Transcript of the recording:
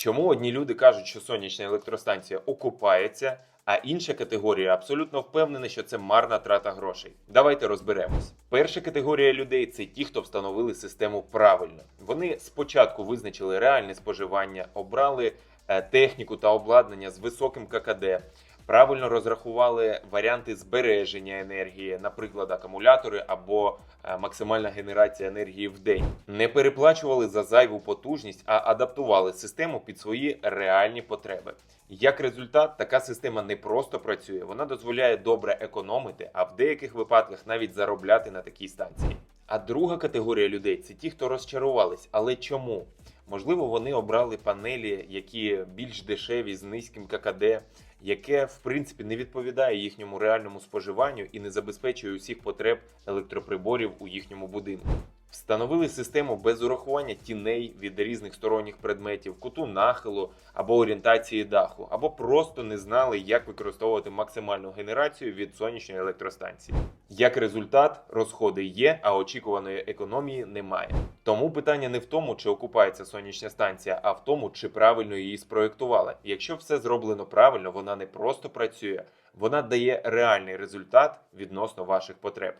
Чому одні люди кажуть, що сонячна електростанція окупається, а інша категорія абсолютно впевнена, що це марна трата грошей? Давайте розберемось. Перша категорія людей це ті, хто встановили систему правильно. Вони спочатку визначили реальне споживання, обрали е, техніку та обладнання з високим ККД. Правильно розрахували варіанти збереження енергії, наприклад, акумулятори або е, максимальна генерація енергії в день. Не переплачували за зайву потужність, а адаптували систему під свої реальні потреби. Як результат, така система не просто працює, вона дозволяє добре економити, а в деяких випадках навіть заробляти на такій станції. А друга категорія людей це ті, хто розчарувались. Але чому? Можливо, вони обрали панелі, які більш дешеві з низьким ККД, яке в принципі не відповідає їхньому реальному споживанню і не забезпечує усіх потреб електроприборів у їхньому будинку. Встановили систему без урахування тіней від різних сторонніх предметів, куту нахилу або орієнтації даху, або просто не знали, як використовувати максимальну генерацію від сонячної електростанції. Як результат, розходи є, а очікуваної економії немає. Тому питання не в тому, чи окупається сонячна станція, а в тому, чи правильно її спроєктували. Якщо все зроблено правильно, вона не просто працює, вона дає реальний результат відносно ваших потреб.